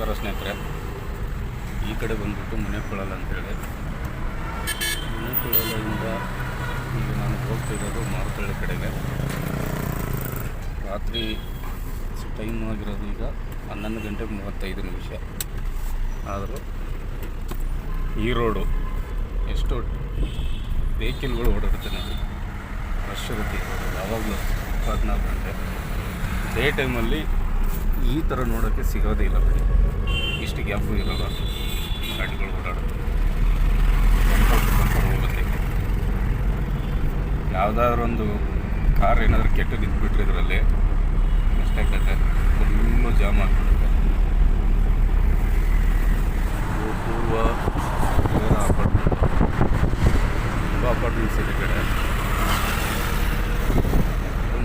ನಮಸ್ಕಾರ ಸ್ನೇಹಿತರೆ. ಈ ಕಡೆ ಬಂದ್ಬಿಟ್ಟು ಮನೆಕೊಳ್ಳಲ್ಲ ಅಂತೇಳಿ. ಮನೆಕೊಳ್ಳಲಿಂದ ಈಗ ನಾನು ಹೋಗ್ತಿರೋದು ಮಾರುತಳ್ಳಿ ಕಡೆಗೆ. ರಾತ್ರಿ ಟೈಮ್ ಆಗಿರೋದು ಈಗ ಹನ್ನೊಂದು ಗಂಟೆ ಮೂವತ್ತೈದು ನಿಮಿಷ. ಆದರೂ ಈ ರೋಡು ಎಷ್ಟು ವೆಹಿಕಲ್ಗಳು ಓಡಾಡುತ್ತೆ ನೋಡಿ. ರಶ್ ಇರುತ್ತೆ ಯಾವಾಗಲೂ ಇಪ್ಪತ್ನಾಲ್ಕು ಗಂಟೆ. ಡೇ ಟೈಮಲ್ಲಿ ಈ ಥರ ನೋಡೋಕ್ಕೆ ಸಿಗೋದೇ ಇಲ್ಲ. ಬಿಡಿ ಇಷ್ಟು ಗ್ಯಾಪು ಇರೋಲ್ಲ ಗಾಡಿಗಳು ಓಡಾಡೋದು ಹೋಗುತ್ತೆ. ಯಾವುದಾದ್ರೂ ಒಂದು ಕಾರ್ ಏನಾದರೂ ಕೆಟ್ಟು ನಿಂತ್ಬಿಟ್ರೆ ಇದರಲ್ಲಿ ಅಷ್ಟೇ ಆಗ್ತೈತೆ. ಫುಲ್ಲು ಜಾಮ್ ಆಗಿಬಿಡುತ್ತೆ. ಪೂರ್ವ ಅಪಾರ್ಟ್ಮೆಂಟ್ ತುಂಬ ಅಪಾರ್ಟ್ಮೆಂಟ್ಸ್ ಇದೆ ಕಡೆ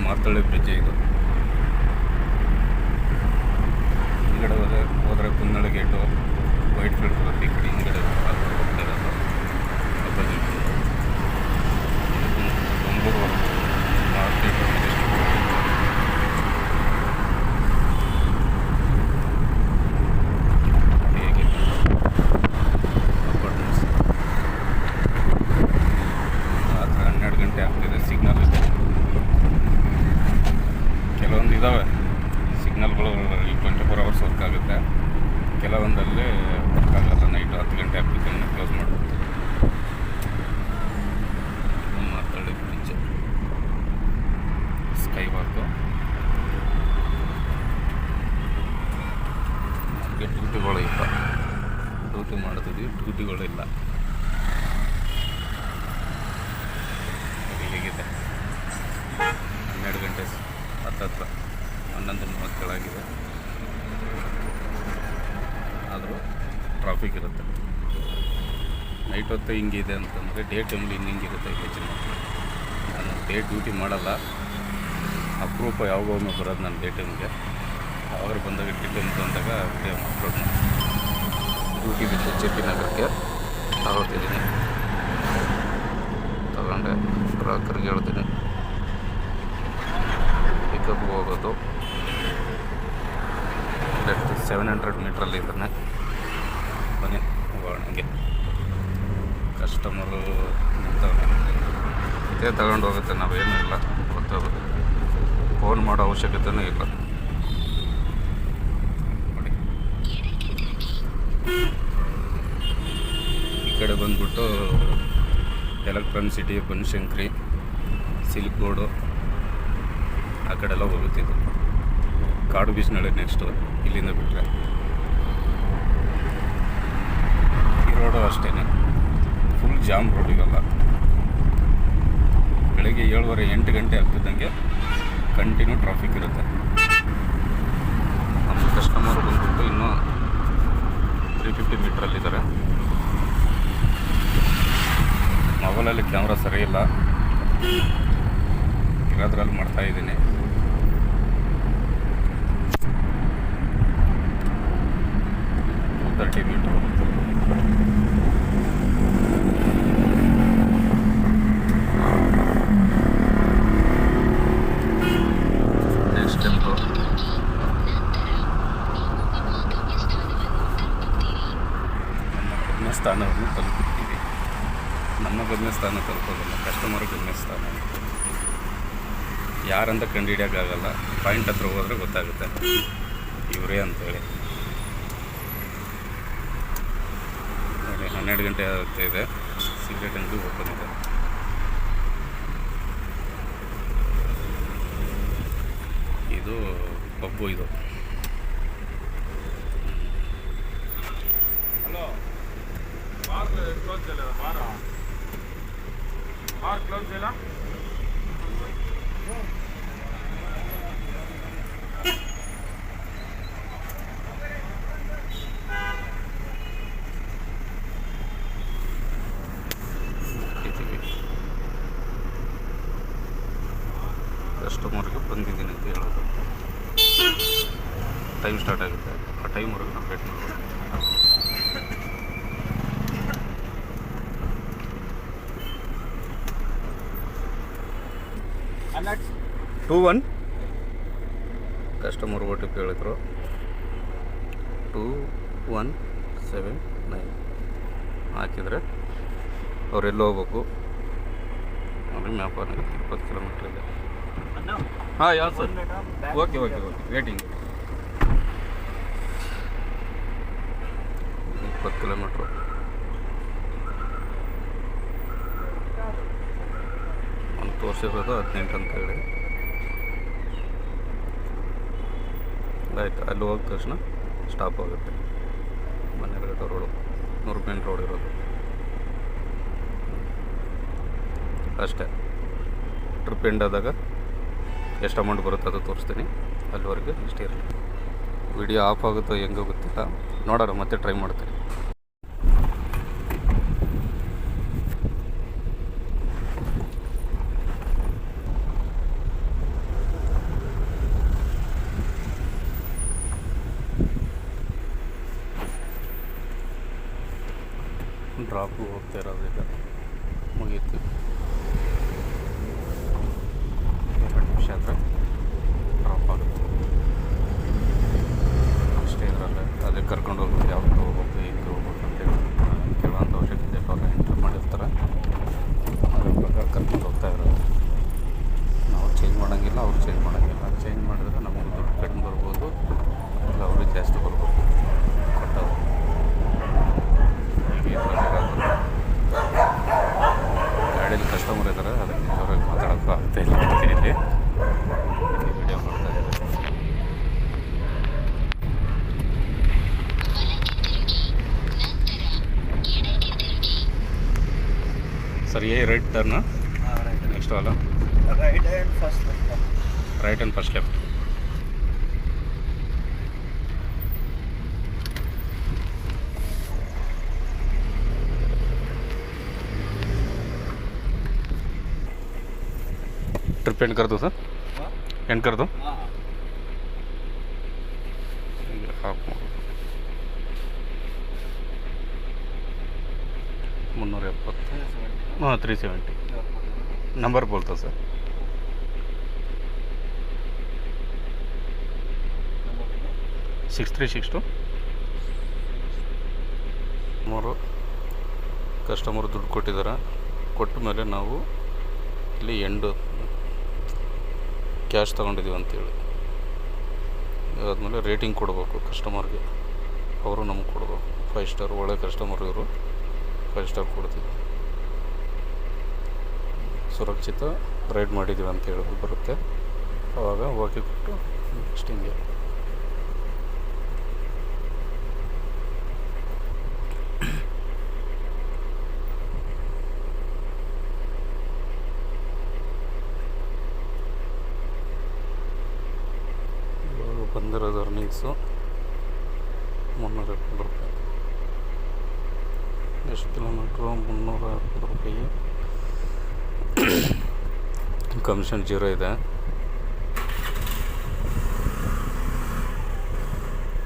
ಮಾತಾಡೋ ಬ್ರಿಡ್ಜ್ ಇದು ಈ ಕಡೆ ಹೋದರೆ ಹೋದರೆ ಕುನ್ನಳ ಗೇಟು ವೈಟ್ ಫೀಲ್ಡ್ ಬರುತ್ತೆ ಈ ಕಡೆ ಹಿಂದ್ಗಡೆ ಹೋಗ್ತಾ ಇರೋದು ಅಪೋಸಿಟ್ ಬೆಂಗಳೂರು ಮಾರ್ಕೆಟ್ ಮೆಜೆಸ್ಟಿಕ್ ಹೇಗೆ ಅಪಾರ್ಟ್ಮೆಂಟ್ಸ್ ರಾತ್ರಿ ಹನ್ನೆರಡು ಗಂಟೆ ಆಗ್ತಿದೆ ಸಿಗ್ನಲ್ ಇದೆ ಕೆಲವೊಂದು ಇದ್ದಾವೆ ಸಿಗ್ನಲ್ಗಳು ಟ್ವೆಂಟಿ ಫೋರ್ ಅವರ್ಸ್ ವರ್ಕ್ ಆಗುತ್ತೆ ಕೆಲವೊಂದಲ್ಲಿ ವರ್ಕ್ ಆಗಲ್ಲ ನೈಟ್ ಹತ್ತು ಗಂಟೆ ಆಗ್ತಿದ್ದಂಗೆ ಕ್ಲೋಸ್ ಮಾಡ್ಬಿಡ್ತೀವಿ ಮಾತಾಡಿ ಬ್ರಿಡ್ಜ್ ಸ್ಕೈ ವಾಕು ನಮಗೆ ಡ್ಯೂಟಿಗಳು ಇಲ್ಲ ಡ್ಯೂಟಿ ಮಾಡ್ತಿದ್ವಿ ಡ್ಯೂಟಿಗಳಿಲ್ಲ ಹೇಗಿದೆ? ಹನ್ನೆರಡು ಗಂಟೆ ಹತ್ತತ್ರ, ಹನ್ನೊಂದು ಮೂವತ್ತೇಳಾಗಿದೆ. ಆದರೂ ಟ್ರಾಫಿಕ್ ಇರುತ್ತೆ. ನೈಟ್ ಹೊತ್ತು ಹಿಂಗಿದೆ ಅಂತಂದರೆ ಡೇ ಟೈಮಲ್ಲಿ ಇನ್ನು ಹಿಂಗಿರುತ್ತೆ ಹೆಚ್ಚಿನ ನಾನು ಡೇ ಡ್ಯೂಟಿ ಮಾಡಲ್ಲ. ಅಪರೂಪ ಯಾವಾಗೊಮ್ಮೆ ಬರೋದು ನಾನು ಡೇ ಟೈಮ್ಗೆ ಅವಾಗ ಬಂದಾಗ ಡೇ ಟೈಮ್ ಬಂದಾಗ ಅಪ್ಲೋಡ್ ಮಾಡಿ ಡ್ಯೂಟಿ ಬಿಟ್ಟು ಜೆ ಪಿ ನಗರಕ್ಕೆ ತಗೊಳ್ತಿದ್ದೀನಿ ತಗೊಂಡೆ. ಗ್ರಾಹಕರಿಗೆ ಹೇಳ್ತೀನಿ. ಪಿಕಪ್ ಹೋಗೋದು. ಸೆವೆನ್ ಹಂಡ್ರೆಡ್ ಮೀಟ್ರಲ್ಲಿ ಇದ್ದಾನೆ. ಬನ್ನಿ, ಹೋಗೋಣ ಹಂಗೆ. ಕಸ್ಟಮರು ಇದೇ ತಗೊಂಡು ಹೋಗುತ್ತೆ, ನಾವೇನೂ ಇಲ್ಲ. ಗೊತ್ತಾಗುತ್ತೆ ಫೋನ್ ಮಾಡೋ ಅವಶ್ಯಕತೆಯೂ ಇಲ್ಲ. ಕಡೆ ಬಂದ್ಬಿಟ್ಟು electron city, Banashankari silk board ಆ ಕಡೆ ಎಲ್ಲ ಹೋಗುತ್ತಿದ್ದು. ಕಾಡು ಬೀಚ್ನಳ್ಳಿ ನೆಕ್ಸ್ಟು ಇಲ್ಲಿಂದ ಬಿಟ್ಟರೆ ಈ ರೋಡು ಅಷ್ಟೇ ಫುಲ್ ಜಾಮ್ ರೋಡ್ ಇವೆಲ್ಲ ಬೆಳಗ್ಗೆ ಏಳುವರೆ ಎಂಟು ಗಂಟೆ ಆಗ್ತಿದ್ದಂಗೆ ಕಂಟಿನ್ಯೂ ಟ್ರಾಫಿಕ್ ಇರುತ್ತೆ. ನಮ್ಮ ಕಸ್ಟಮರ್ ಬಂದ್ಬಿಟ್ಟು ಇನ್ನೂ ತ್ರೀ ಫಿಫ್ಟಿ ಮೀಟ್ರಲ್ಲಿದ್ದಾರೆ ಮೊಬೈಲಲ್ಲಿ ಕ್ಯಾಮ್ರಾ ಸರಿ ಇಲ್ಲ. ಇರೋದ್ರಲ್ಲಿ ಮಾಡ್ತಾ ಇದ್ದೀನಿ. ತರ್ಟಿ ಮೀಟ್ರು ಸ್ಥಾನವನ್ನು ಟೆಂಪು ನಮ್ಮ ಗಮ್ಯ ಸ್ಥಾನ ತಲುಪೋದಿಲ್ಲ. ಕಸ್ಟಮರ್ ಗಮ್ಯಸ್ಥಾನ ಯಾರಂತ ಕಂಡುಹಿಡಿಯೋಕ್ಕಾಗಲ್ಲ. ಪಾಯಿಂಟ್ ಹತ್ರ ಹೋದ್ರೆ ಗೊತ್ತಾಗುತ್ತೆ. ಇವರೇ ಅಂತೇಳಿ. ನೋಡಿ, ಹನ್ನೆರಡು ಗಂಟೆ ಆಗುತ್ತೆ ಇದೆ. ಸಿಗರೇಟ್ ಅಂಗಡಿ ಓಪನ್ ಇದೆ. ಇದು ಪಬ್ಬು ಇದು. ಹಲೋ. ಬಾರ್ ಬಾರ? ಬಾರ್ ಕ್ಲೋಸ್ ಇಲ್ಲ ಕಸ್ಟಮರ್ಗೆ ಬಂದಿದ್ದೀನಿ ಅಂತ ಹೇಳೋದು. ಟೈಮ್ ಸ್ಟಾರ್ಟ್ ಆಗುತ್ತೆ. ಆ ಟೈಮ್ವರೆಗೂ ನಾವು ವೇಟ್ ಮಾಡ್ಬೋದು. ಟೂ ಒನ್ ಕಸ್ಟಮರ್ ಓ ಕೇಳಿದ್ರು ಪಿ ಹೇಳಿದ್ರು ಟೂ ಒನ್ ಸೆವೆನ್ ನೈನ್ ಹಾಕಿದರೆ ಅವರೆಲ್ಲಿ ಹೋಗ್ಬೇಕು. ಅವ್ರಿಗೆ ಮ್ಯಾಪ್ ಆಗುತ್ತೆ ಇಪ್ಪತ್ತು ಕಿಲೋಮೀಟ್ರ್ ಇದೆ. ಹಾಂ ಯಾವ sir okay okay okay waiting ಇಪ್ಪತ್ತು ಕಿಲೋಮೀಟ್ರು ಒಂದು ತೋರಿಸಿರೋದು ಹದಿನೆಂಟು ಅಂತೇಳಿ. ಆಯ್ತು, ಅಲ್ಲಿ ಹೋದ ತಕ್ಷಣ ಸ್ಟಾಪ್ ಆಗುತ್ತೆ. ಮನೆಗಡೆ ರೋಡು, ನೂರು ಮೇನ್ ರೋಡ್ ಇರೋದು. ಅಷ್ಟೇ. ಟ್ರಿಪ್ ಎಂಡ್ ಆದಾಗ ಎಷ್ಟು ಅಮೌಂಟ್ ಬರುತ್ತೆ ಅದು ತೋರಿಸ್ತೀನಿ. ಅಲ್ಲಿವರೆಗೆ ಇಷ್ಟೇ ಇರಲಿ. ವಿಡಿಯೋ ಆಫ್ ಆಗುತ್ತೋ ಹೆಂಗೋ ಗೊತ್ತಿಲ್ಲ. ನೋಡೋಣ, ಮತ್ತೆ ಟ್ರೈ ಮಾಡ್ತೀನಿ. ಡ್ರಾಪು ಹೋಗ್ತಾ ಇರೋದು ಈಗ. ಮುಗೀತು. ಎರಡು ನಿಮಿಷ ಆದರೆ ಡ್ರಾಪ್ ಆಗುತ್ತೆ. ಅಷ್ಟೇ ಇದರಲ್ಲೇ. ಅದೇ ಕರ್ಕೊಂಡು ಹೋಗ್ಬೇಕು ಯಾವ್ದು ಹೋಗ್ಬೇಕು ಹೆಂಗೆ ಹೋಗ್ಬೇಕು ಅಂತೇಳಿ ಕೆಲವೊಂದು ಅವಶ್ಯಕತೆ ಅವ್ರು ಎಂಟ್ರ್ ಮಾಡಿರ್ತಾರೆ ಅದ್ರ ಪ್ರಕಾರ ಕರ್ಕೊಂಡು ಹೋಗ್ತಾ ಇರೋದು ನಾವು ಚೇಂಜ್ ಮಾಡೋಂಗಿಲ್ಲ ಅವ್ರು ಚೇಂಜ್ ಮಾಡೋಂಗಿಲ್ಲ ಚೇಂಜ್ ಮಾಡಿದ್ರೆ ನಮಗೆ ದುಡ್ಡು ಕಡಿಮೆ ಬರ್ಬೋದು ಇಲ್ಲ ಅವ್ರಿಗೆ ಜಾಸ್ತಿ ಬರ್ಬೋದು ಕೊಟ್ಟವು ಹೀಗೆ ಇದ್ರಲ್ಲಿ ಗಾಡೀಲಿ ಕಸ್ಟಮರ್ ಇದ್ದಾರೆ ಅದಕ್ಕೆ ಅವರಲ್ಲಿ ಮಾತಾಡೋಕ್ಕೂ ಆಗ್ತಾ ಇಲ್ಲ ಇಲ್ಲಿ ವಿಡಿಯೋ ಮಾಡ್ತಾ ಇದ್ದಾರೆ ಸರ್ ಏ ರೈಟ್ ಟರ್ನ್ ನೆಕ್ಸ್ಟ್ ಅಲ್ಲ right and first right and first left trip and कर दो सर एंड कर दो ಹಾಫ್ ಮುನ್ನೂರ ಎಪ್ಪತ್ತು ಹಾಂ three seventy number ಬೋಲ್ತಾ sir six three six two ಮೂರು ಕಸ್ಟಮರ್ ದುಡ್ಡು ಕೊಟ್ಟಿದ್ದಾರೆ ಕೊಟ್ಟ ಮೇಲೆ ನಾವು ಇಲ್ಲಿ ಎಂಡು ಕ್ಯಾಶ್ ತೊಗೊಂಡಿದ್ದೀವಿ ಅಂತೇಳಿ. ಅದಾದಮೇಲೆ ರೇಟಿಂಗ್ ಕೊಡಬೇಕು ಕಸ್ಟಮರ್ಗೆ ಅವರು ನಮಗೆ ಕೊಡಬೇಕು. ಫೈವ್ ಸ್ಟಾರ್ ಒಳ್ಳೆ ಕಸ್ಟಮರ್ ಇವರು. ಫೈವ್ ಸ್ಟಾರ್ ಕೊಡ್ತೀವಿ. ಸುರಕ್ಷಿತ ರೈಡ್ ಮಾಡಿದ್ದೀವಿ ಅಂತ ಹೇಳಿ ಬರುತ್ತೆ. ಆವಾಗ ಓಕೆ ಕೊಟ್ಟು ನೆಕ್ಸ್ಟ್ ಹಿಂಗೆ. ಅರ್ನಿಂಗ್ಸು ಮುನ್ನೂರ ಎಪ್ಪತ್ತು ರೂಪಾಯಿ. ಎಷ್ಟು ಕಿಲೋಮೀಟ್ರು ಮುನ್ನೂರ ಎಪ್ಪತ್ತು ರೂಪಾಯಿ. ಕಮಿಷನ್ ಜೀರೋ ಇದೆ.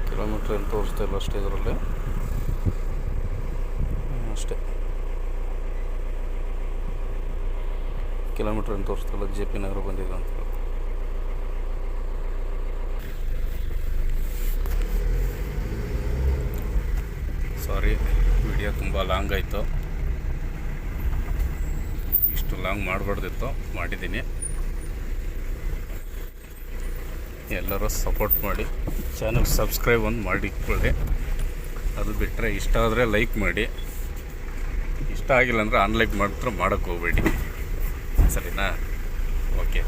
ಕಿಲೋಮೀಟ್ರ್ ಏನು ತೋರಿಸ್ತಾ ಇಲ್ಲ ಅಷ್ಟೇ ಇದರಲ್ಲಿ. ಅಷ್ಟೇ. ಕಿಲೋಮೀಟ್ರ್ ಏನು ತೋರಿಸ್ತಾ ಇಲ್ಲ, ಜೆ ಪಿ ನಗರ ಬಂದಿದೆ ಅಂತ ಹೇಳಿ ಸಾರಿ ವಿಡಿಯೋ ಲಾಂಗ್ ಆಯಿತು. ಇಷ್ಟು ಲಾಂಗ್ ಮಾಡಬಾರ್ದಿತ್ತು, ಮಾಡಿದ್ದೀನಿ. ಎಲ್ಲರೂ ಸಪೋರ್ಟ್ ಮಾಡಿ ಚಾನಲ್ ಸಬ್ಸ್ಕ್ರೈಬ್ ಒಂದು ಮಾಡಿಕೊಳ್ಳಿ. ಅದು ಬಿಟ್ಟರೆ ಇಷ್ಟ ಆದರೆ ಲೈಕ್ ಮಾಡಿ. ಇಷ್ಟ ಆಗಿಲ್ಲ ಅಂದರೆ ಅನ್ಲೈಕ್ ಮಾಡಿದ್ರೆ ಮಾಡೋಕ್ಕೆ ಹೋಗಬೇಡಿ. ಸರಿನಾ? Okay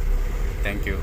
thank you